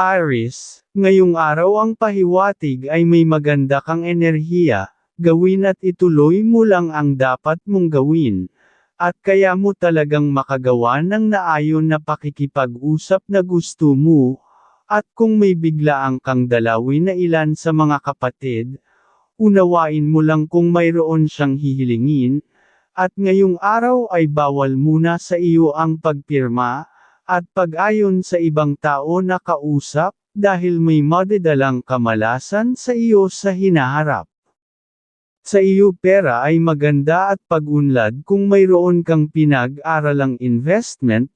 Aris, ngayong araw ang pahiwatig ay may maganda kang enerhiya, gawin at ituloy mo lang ang dapat mong gawin. At kaya mo talagang makagawa ng naayon na pakikipag-usap na gusto mo, at kung may biglaang kang dalawin na ilan sa mga kapatid, unawain mo lang kung mayroon siyang hihilingin, at ngayong araw ay bawal muna sa iyo ang pagpirma, at pag-ayon sa ibang tao na kausap, dahil may madidalang kamalasan sa iyo sa hinaharap. Sa iyo pera ay maganda at pag-unlad kung mayroon kang pinag-aralang investment,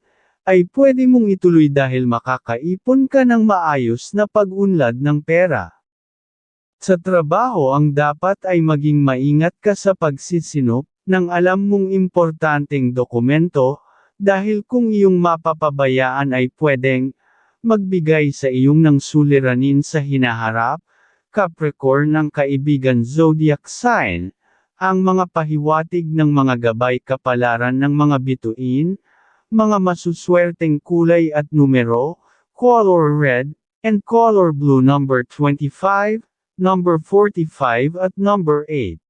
ay pwede mong ituloy dahil makakaipon ka ng maayos na pag-unlad ng pera. Sa trabaho ang dapat ay maging maingat ka sa pagsisinop, ng alam mong importanteng dokumento, dahil kung iyong mapapabayaan ay pwedeng, magbigay sa iyong ng suliranin sa hinaharap, Capricorn ng kaibigan zodiac sign, ang mga pahiwatig ng mga gabay kapalaran ng mga bituin, mga masuswerteng kulay at numero, color red, and color blue number 25, number 45 at number 8.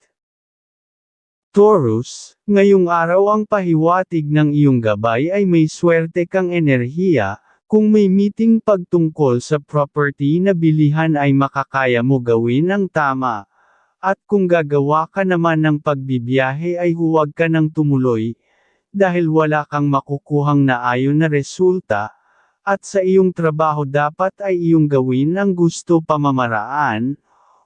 Taurus, ngayong araw ang pahiwatig ng iyong gabay ay may swerte kang enerhiya, kung may meeting pagtungkol sa property na bilihan ay makakaya mo gawin ang tama. At kung gagawa ka naman ng pagbibiyahe ay huwag ka nang tumuloy, dahil wala kang makukuhang naayon na resulta, at sa iyong trabaho dapat ay iyong gawin ang gusto pamamaraan,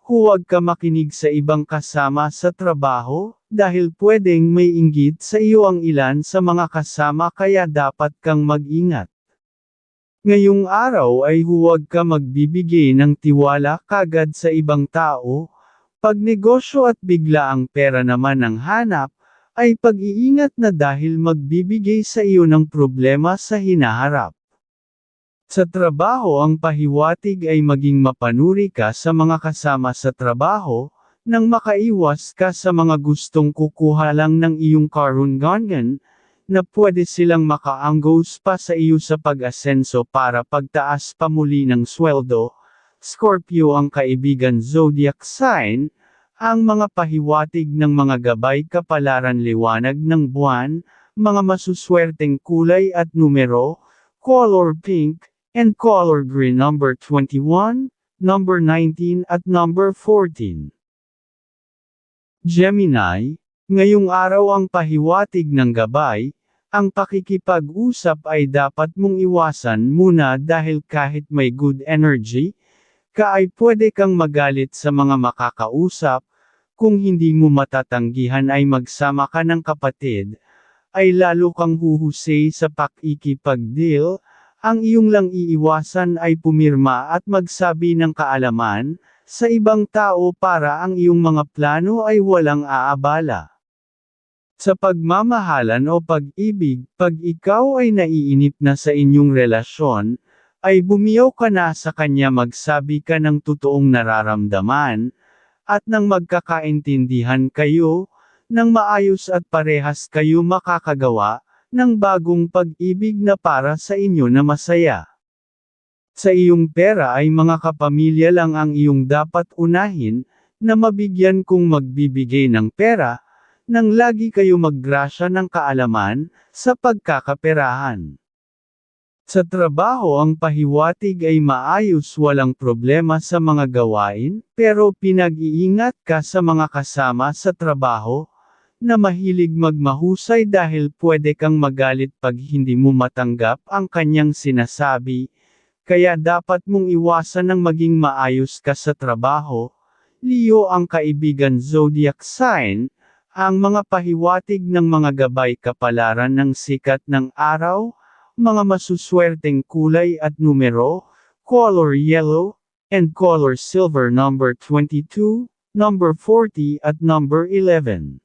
huwag ka makinig sa ibang kasama sa trabaho, dahil pwedeng may inggit sa iyo ang ilan sa mga kasama kaya dapat kang mag-ingat. Ngayong araw ay huwag ka magbibigay ng tiwala kagad sa ibang tao, pag negosyo at bigla ang pera naman ang hanap, ay pag-iingat na dahil magbibigay sa iyo ng problema sa hinaharap. Sa trabaho ang pahiwatig ay maging mapanuri ka sa mga kasama sa trabaho, nang makaiwas ka sa mga gustong kukuha lang ng iyong karungangan, na pwede silang makaanggos pa sa iyo sa pag-asenso para pagtaas pa muli ng sweldo. Scorpio ang kaibigan zodiac sign, ang mga pahiwatig ng mga gabay kapalaran liwanag ng buwan, mga masuswerteng kulay at numero, color pink, and color green number 21, number 19 at number 14. Gemini, ngayong araw ang pahiwatig ng gabay, ang pakikipag-usap ay dapat mong iwasan muna dahil kahit may good energy, ka ay pwede kang magalit sa mga makakausap, kung hindi mo matatanggihan ay magsama ka ng kapatid, ay lalo kang huhusay sa pakikipag-deal, ang iyong lang iiwasan ay pumirma at magsabi ng kaalaman, sa ibang tao para ang iyong mga plano ay walang aabala. Sa pagmamahalan o pag-ibig, pag ikaw ay naiinip na sa inyong relasyon, ay bumiyaw ka na sa kanya magsabi ka ng totoong nararamdaman, at nang magkakaintindihan kayo, nang maayos at parehas kayo makakagawa, ng bagong pag-ibig na para sa inyo na masaya. Sa iyong pera ay mga kapamilya lang ang iyong dapat unahin, na mabigyan kung magbibigay ng pera, nang lagi kayo maggrasya ng kaalaman, sa pagkakaperahan. Sa trabaho ang pahiwatig ay maayos walang problema sa mga gawain, pero pinag-iingat ka sa mga kasama sa trabaho, na mahilig magmahusay dahil pwede kang magalit pag hindi mo matanggap ang kanyang sinasabi, kaya dapat mong iwasan ng maging maayos ka sa trabaho. Leo ang kaibigan zodiac sign, ang mga pahiwatig ng mga gabay kapalaran ng sikat ng araw, mga masuswerteng kulay at numero, color yellow, and color silver number 22, number 40 at number 11.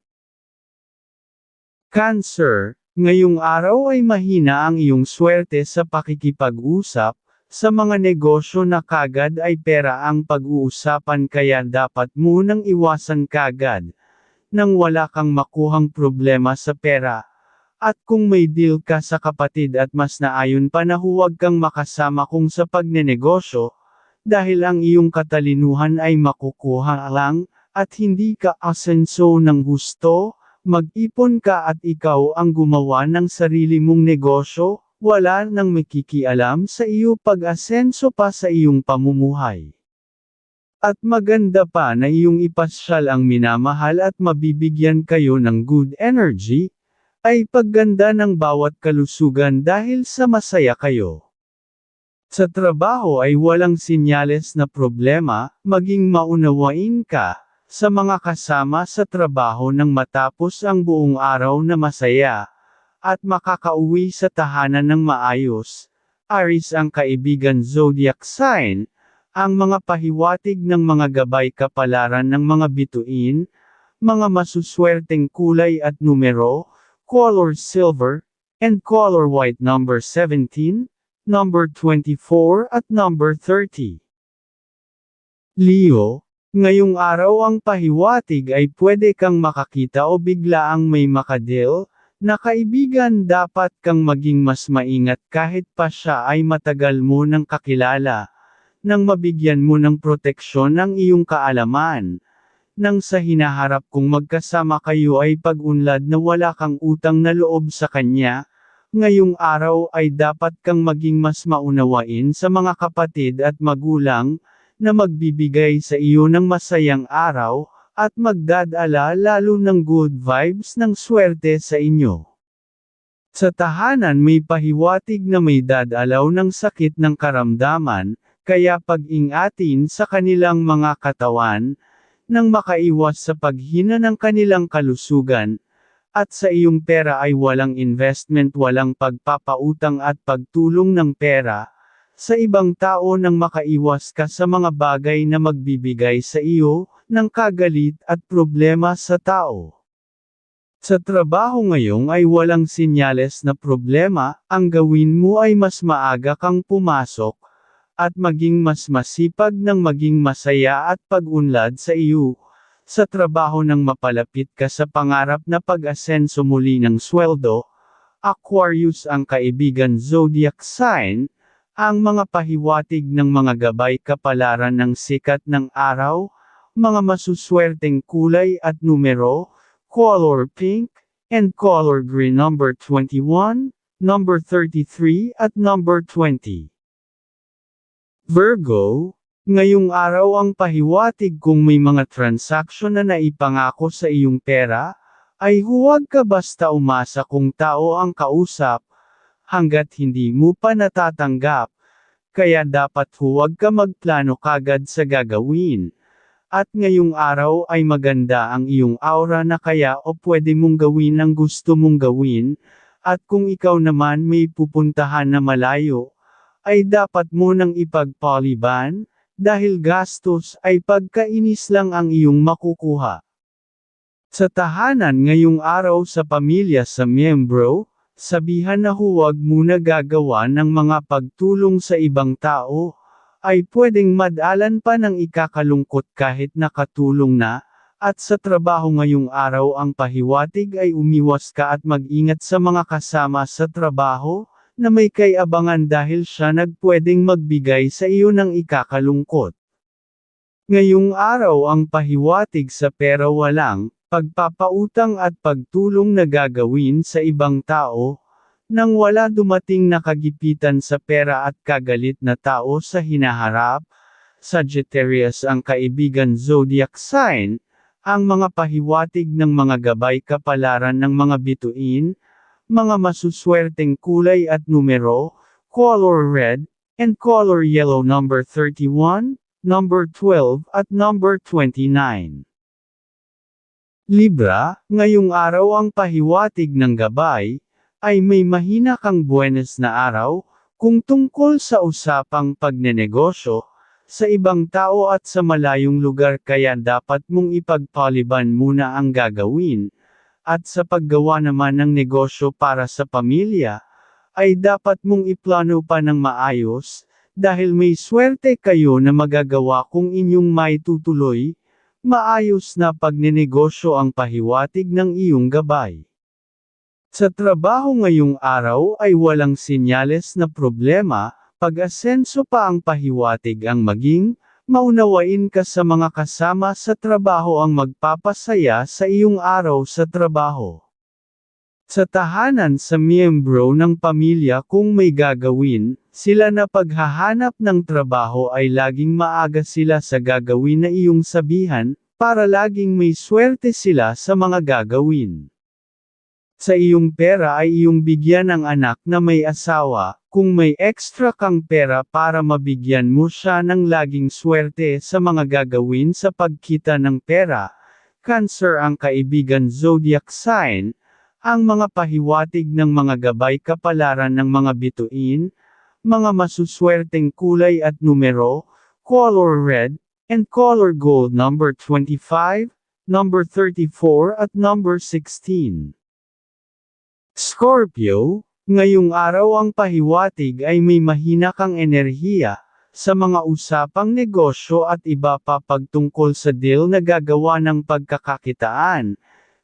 Cancer, ngayong araw ay mahina ang iyong swerte sa pakikipag-usap, sa mga negosyo na kagad ay pera ang pag-uusapan kaya dapat munang iwasan kagad, nang wala kang makuhang problema sa pera. At kung may deal ka sa kapatid at mas naayon pa na huwag kang makasama kung sa pagnenegosyo, dahil ang iyong katalinuhan ay makukuha lang, at hindi ka asenso ng gusto, mag-ipon ka at ikaw ang gumawa ng sarili mong negosyo, wala nang makikialam sa iyo pag-asenso pa sa iyong pamumuhay. At maganda pa na iyong ipasyal ang minamahal at mabibigyan kayo ng good energy, ay pagganda ng bawat kalusugan dahil sa masaya kayo. Sa trabaho ay walang sinyales na problema, maging maunawain ka, sa mga kasama sa trabaho nang matapos ang buong araw na masaya, at makakauwi sa tahanan ng maayos. Aris ang kaibigan zodiac sign, ang mga pahiwatig ng mga gabay kapalaran ng mga bituin, mga masuswerteng kulay at numero, color silver, and color white number 17, number 24 at number 30. Leo, ngayong araw ang pahiwatig ay pwede kang makakita o biglaang may makadil, na kaibigan dapat kang maging mas maingat kahit pa siya ay matagal mo nang kakilala, nang mabigyan mo ng proteksyon ang iyong kaalaman, nang sa hinaharap kung magkasama kayo ay pag-unlad na wala kang utang na loob sa kanya, ngayong araw ay dapat kang maging mas maunawain sa mga kapatid at magulang, na magbibigay sa iyo ng masayang araw, at magdadala lalo ng good vibes ng swerte sa inyo. Sa tahanan may pahiwatig na may dadalaw ng sakit ng karamdaman, kaya pag-ingatin sa kanilang mga katawan, nang makaiwas sa paghina ng kanilang kalusugan, at sa iyong pera ay walang investment walang pagpapautang at pagtulong ng pera, sa ibang tao nang makaiwas ka sa mga bagay na magbibigay sa iyo, ng kagalit at problema sa tao. Sa trabaho ngayong ay walang sinyales na problema, ang gawin mo ay mas maaga kang pumasok, at maging mas masipag ng maging masaya at pag-unlad sa iyo. Sa trabaho ng mapalapit ka sa pangarap na pag-asenso muli ng sweldo, Aquarius ang kaibigan zodiac sign, ang mga pahiwatig ng mga gabay kapalaran ng sikat ng araw, mga masuswerteng kulay at numero, color pink, and color green number 21, number 33 at number 20. Virgo, ngayong araw ang pahiwatig kung may mga transaksyon na naipangako sa iyong pera, ay huwag ka basta umasa kung tao ang kausap, hanggat hindi mo pa natatanggap, kaya dapat huwag ka magplano kagad sa gagawin. At ngayong araw ay maganda ang iyong aura na kaya o pwede mong gawin ang gusto mong gawin, at kung ikaw naman may pupuntahan na malayo, ay dapat mo nang ipagpaliban, dahil gastos ay pagkainis lang ang iyong makukuha. Sa tahanan ngayong araw sa pamilya sa miyembro, sabihan na huwag muna gagawa ng mga pagtulong sa ibang tao, ay pwedeng madalan pa ng ikakalungkot kahit nakatulong na, at sa trabaho ngayong araw ang pahiwatig ay umiwas ka at mag-ingat sa mga kasama sa trabaho, na may kayabangan dahil siya nagpwedeng magbigay sa iyo ng ikakalungkot. Ngayong araw ang pahiwatig sa pera walang, pagpapautang at pagtulong na gagawin sa ibang tao, nang wala dumating na kagipitan sa pera at kagalit na tao sa hinaharap, Sagittarius ang kaibigan zodiac sign, ang mga pahiwatig ng mga gabay kapalaran ng mga bituin, mga masuswerteng kulay at numero, color red, and color yellow number 31, number 12 at number 29. Libra, ngayong araw ang pahiwatig ng gabay, ay may mahina kang buenas na araw, kung tungkol sa usapang pagnenegosyo, sa ibang tao at sa malayong lugar kaya dapat mong ipagpaliban muna ang gagawin, at sa paggawa naman ng negosyo para sa pamilya, ay dapat mong iplano pa ng maayos, dahil may swerte kayo na magagawa kung inyong may tutuloy, maayos na pagnenegosyo ang pahiwatig ng iyong gabay. Sa trabaho ngayong araw ay walang sinyales na problema, pag-asenso pa ang pahiwatig ang maging, maunawain ka sa mga kasama sa trabaho ang magpapasaya sa iyong araw sa trabaho. Sa tahanan sa miyembro ng pamilya kung may gagawin, sila na paghahanap ng trabaho ay laging maaga sila sa gagawin na iyong sabihan, para laging may swerte sila sa mga gagawin. Sa iyong pera ay iyong bigyan ng anak na may asawa, kung may extra kang pera para mabigyan mo siya ng laging swerte sa mga gagawin sa pagkita ng pera. Cancer ang kaibigan zodiac sign, ang mga pahiwatig ng mga gabay kapalaran ng mga bituin, mga masuswerteng kulay at numero, color red, and color gold number 25, number 34 at number 16. Scorpio, ngayong araw ang pahiwatig ay may mahina kang enerhiya, sa mga usapang negosyo at iba pa pagtungkol sa deal na gagawa ng pagkakakitaan,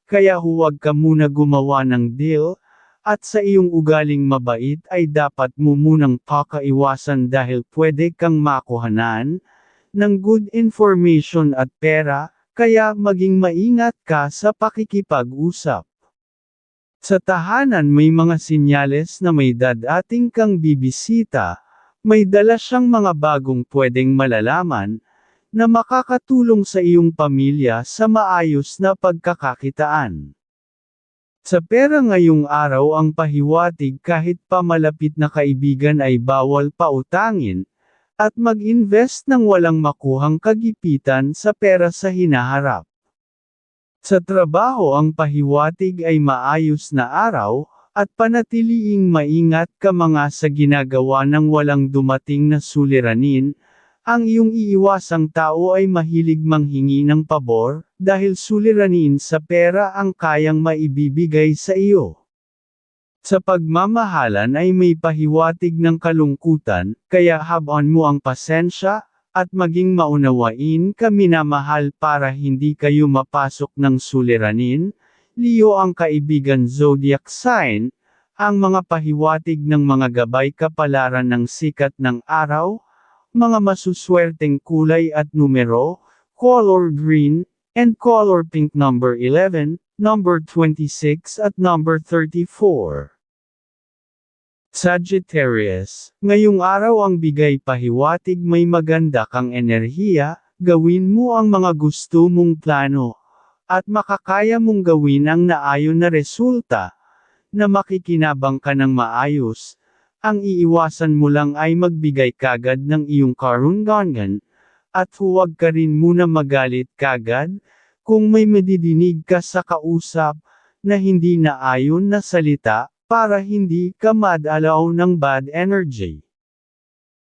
kaya huwag ka muna gumawa ng deal, at sa iyong ugaling mabait ay dapat mo munang pakaiwasan dahil pwede kang makuhanan, ng good information at pera, kaya maging maingat ka sa pakikipag-usap. Sa tahanan may mga sinyales na may dadating kang bibisita, may dala siyang mga bagong pwedeng malalaman, na makakatulong sa iyong pamilya sa maayos na pagkakakitaan. Sa pera ngayong araw ang pahiwatig kahit pa malapit na kaibigan ay bawal pautangin, at mag-invest ng walang makuhang kagipitan sa pera sa hinaharap. Sa trabaho ang pahiwatig ay maayos na araw, at panatiliing maingat ka mga sa ginagawa ng walang dumating na suliranin, ang iyong iiwasang tao ay mahilig manghingi ng pabor, dahil suliranin sa pera ang kayang maibibigay sa iyo. Sa pagmamahalan ay may pahiwatig ng kalungkutan, kaya habon mo ang pasensya, at maging maunawain ka minamahal para hindi kayo mapasok ng suliranin, Leo ang kaibigan zodiac sign, ang mga pahiwatig ng mga gabay kapalaran ng sikat ng araw, mga masuswerteng kulay at numero, color green, and color pink number 11, number 26 at number 34. Sagittarius, ngayong araw ang bigay pahiwatig may maganda kang enerhiya, gawin mo ang mga gusto mong plano, at makakaya mong gawin ang naayon na resulta, na makikinabang ka ng maayos, ang iiwasan mo lang ay magbigay kagad ng iyong karungangan, at huwag ka rin muna magalit kagad, kung may madidinig ka sa kausap, na hindi naayon na salita, para hindi ka madalaw ng bad energy.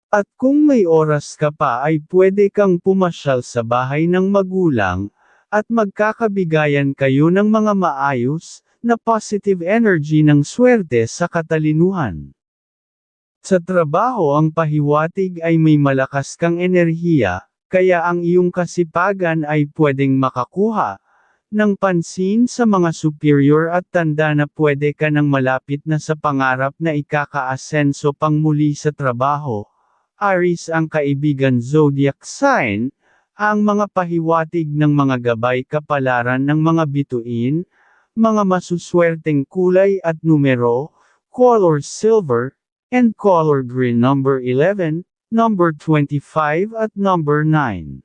At kung may oras ka pa ay pwede kang pumasyal sa bahay ng magulang, at magkakabigayan kayo ng mga maayos, na positive energy ng swerte sa katalinuhan. Sa trabaho ang pahiwatig ay may malakas kang enerhiya, kaya ang iyong kasipagan ay pwedeng makakuha, ng pansin sa mga superior at tanda na pwede ka nang malapit na sa pangarap na ikakaasenso pang muli sa trabaho. Aries ang kaibigan zodiac sign, ang mga pahiwatig ng mga gabay kapalaran ng mga bituin, mga masuswerteng kulay at numero, color silver, and color green number 11, number 25 at number 9.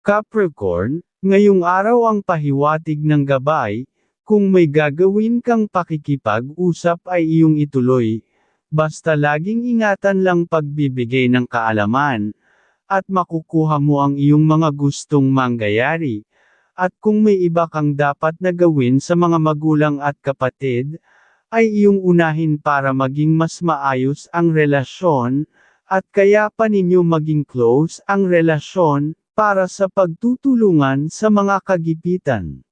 Capricorn, Ngayong araw ang pahiwatig ng gabay, kung may gagawin kang pakikipag-usap ay iyong ituloy, basta laging ingatan lang pagbibigay ng kaalaman, at makukuha mo ang iyong mga gustong mangyayari. At kung may iba kang dapat na gawin sa mga magulang at kapatid, ay iyong unahin para maging mas maayos ang relasyon, at kaya pa ninyo maging close ang relasyon, para sa pagtutulungan sa mga kagipitan.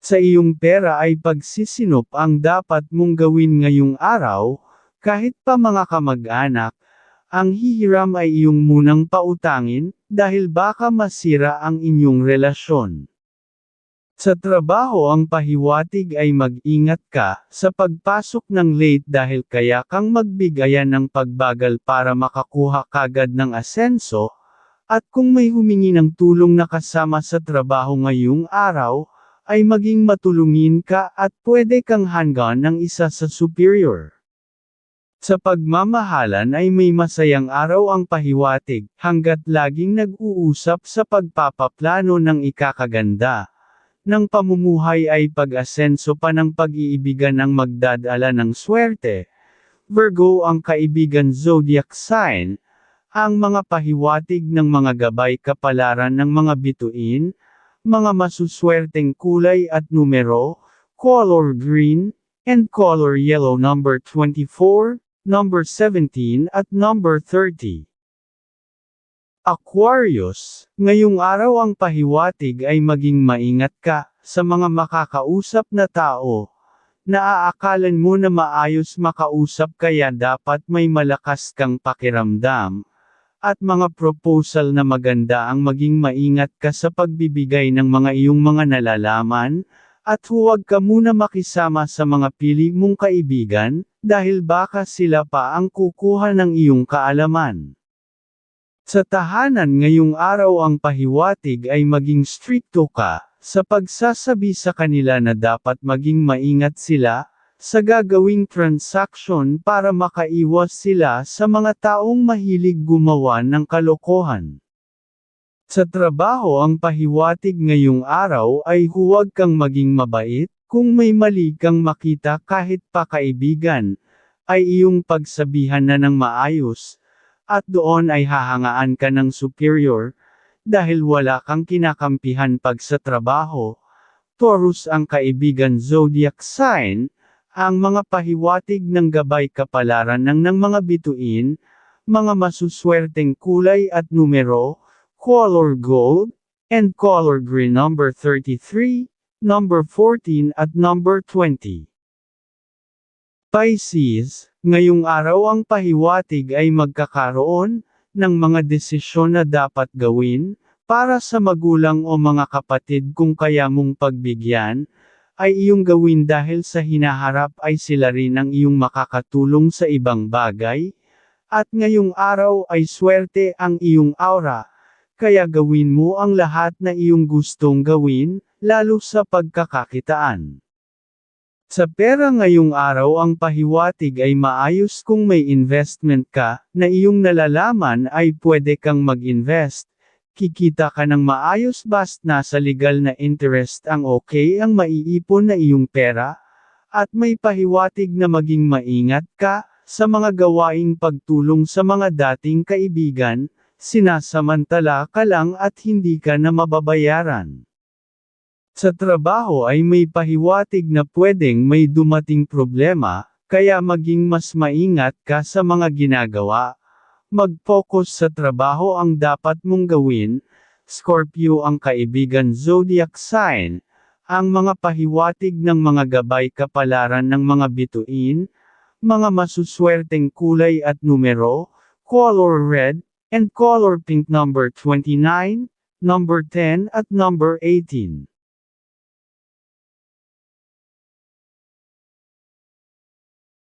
Sa iyong pera ay pagsisinop ang dapat mong gawin ngayong araw, kahit pa mga kamag-anak, ang hihiram ay iyong munang pautangin, dahil baka masira ang inyong relasyon. Sa trabaho ang pahiwatig ay mag-ingat ka sa pagpasok ng late dahil kaya kang magbigayan ng pagbagal para makakuha kagad ng asenso, at kung may humingi ng tulong na kasama sa trabaho ngayong araw, ay maging matulungin ka at pwede kang hanggan ng isa sa superior. Sa pagmamahalan ay may masayang araw ang pahiwatig, hanggat laging nag-uusap sa pagpapaplano ng ikakaganda. Ng pamumuhay ay pag-asenso pa ng pag-iibigan ang magdadala ng swerte. Virgo ang kaibigan zodiac sign, ang mga pahiwatig ng mga gabay kapalaran ng mga bituin, mga masuswerteng kulay at numero, color green, and color yellow number 24, number 17 at number 30. Aquarius, ngayong araw ang pahiwatig ay maging maingat ka sa mga makakausap na tao. Naaakalan mo na maayos makausap kaya dapat may malakas kang pakiramdam. At mga proposal na maganda ang maging maingat ka sa pagbibigay ng mga iyong mga nalalaman, at huwag ka muna makisama sa mga pili mong kaibigan, dahil baka sila pa ang kukuha ng iyong kaalaman. Sa tahanan ngayong araw ang pahiwatig ay maging stricto ka, sa pagsasabi sa kanila na dapat maging maingat sila, sa gagawing transaksyon para makaiwas sila sa mga taong mahilig gumawa ng kalokohan. Sa trabaho ang pahiwatig ngayong araw ay huwag kang maging mabait, kung may mali kang makita kahit pa kaibigan, ay iyong pagsabihan na ng maayos, at doon ay hahangaan ka ng superior, dahil wala kang kinakampihan pag sa trabaho. Taurus ang kaibigan zodiac sign, ang mga pahiwatig ng gabay kapalaran ng ng mga bituin, mga masuswerteng kulay at numero, color gold, and color green number 33, number 14 at number 20. Pisces, ngayong araw ang pahiwatig ay magkakaroon ng mga desisyon na dapat gawin para sa magulang o mga kapatid kung kaya mong pagbigyan, ay iyong gawin dahil sa hinaharap ay sila rin ang iyong makakatulong sa ibang bagay, at ngayong araw ay swerte ang iyong aura, kaya gawin mo ang lahat na iyong gustong gawin, lalo sa pagkakakitaan. Sa pera ngayong araw ang pahiwatig ay maayos kung may investment ka, na iyong nalalaman ay pwede kang mag-invest. Kikita ka ng maayos bast nasa legal na interest ang okay ang maiipon na iyong pera, at may pahiwatig na maging maingat ka, sa mga gawaing pagtulong sa mga dating kaibigan, sinasamantala ka lang at hindi ka na mababayaran. Sa trabaho ay may pahiwatig na pwedeng may dumating problema, kaya maging mas maingat ka sa mga ginagawa. Mag-focus sa trabaho ang dapat mong gawin. Scorpio ang kaibigan zodiac sign. Ang mga pahiwatig ng mga gabay kapalaran ng mga bituin, mga masuswerteng kulay at numero, color red, and color pink number 29, number 10 at number 18.